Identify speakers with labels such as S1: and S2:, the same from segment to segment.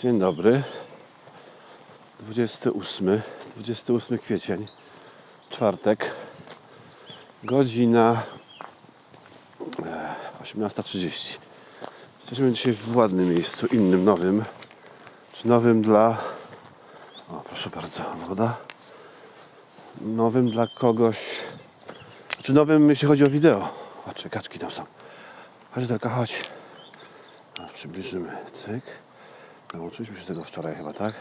S1: Dzień dobry. 28, 28 kwiecień, czwartek, godzina e, 18.30. Jesteśmy dzisiaj w ładnym miejscu, innym, nowym. Czy nowym dla... O, proszę bardzo, woda. Nowym dla kogoś... Czy nowym, jeśli chodzi o wideo. Patrzcie, kaczki tam są. Chodź, Delka, chodź. Przybliżymy. Cyk. Nauczyliśmy się tego wczoraj chyba, tak?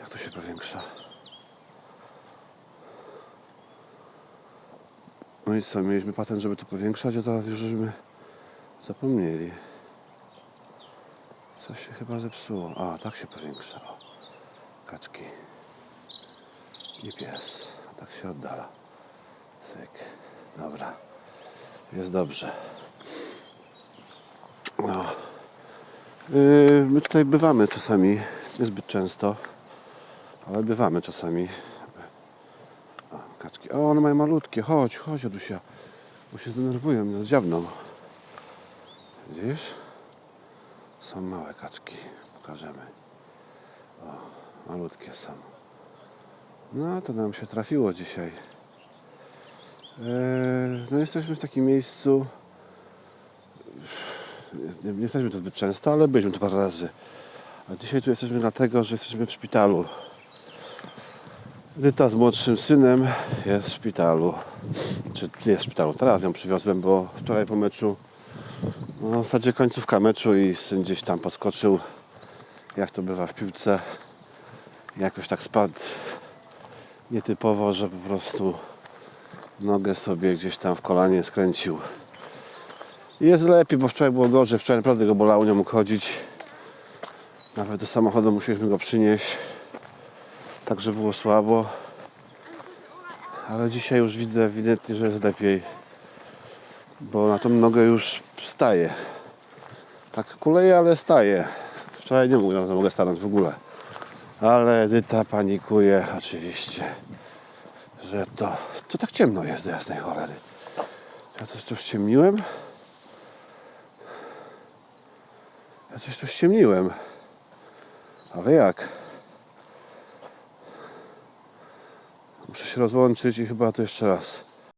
S1: Jak to się powiększa? No i co, mieliśmy patent, żeby to powiększać, a teraz już żeśmy zapomnieli. Coś się chyba zepsuło. A, tak się powiększa. O, kaczki. I pies. A tak się oddala. Cyk. Dobra. Jest dobrze. No. Yy, my tutaj bywamy czasami, niezbyt często, ale bywamy czasami. O, kaczki. O, one mają malutkie. Chodź, chodź, Odusia. Bo się zdenerwują, nas dziabną. Widzisz? Są małe kaczki. Pokażemy. O, malutkie są. No, to nam się trafiło dzisiaj. Eee, no, jesteśmy w takim miejscu. Nie, nie jesteśmy tu zbyt często, ale byliśmy tu parę razy. A dzisiaj tu jesteśmy dlatego, że jesteśmy w szpitalu. Ryta z młodszym synem jest w szpitalu. Czy jest w szpitalu? Teraz ją przywiozłem, bo wczoraj po meczu, no w zasadzie końcówka meczu i syn gdzieś tam podskoczył, jak to bywa w piłce. Jakoś tak spadł nietypowo, że po prostu nogę sobie gdzieś tam w kolanie skręcił. Jest lepiej, bo wczoraj było gorzej. Wczoraj naprawdę go bolało, nie mógł chodzić. Nawet do samochodu musieliśmy go przynieść. Także było słabo. Ale dzisiaj już widzę ewidentnie, że jest lepiej. Bo na tą nogę już staje. Tak kuleje, ale staje. Wczoraj nie mógł, nie mogę stanąć w ogóle. Ale Edyta panikuje oczywiście, że to... To tak ciemno jest do jasnej cholery. Ja coś tu ściemniłem? Ja coś tu ściemniłem. Ale jak? Muszę się rozłączyć i chyba to jeszcze raz.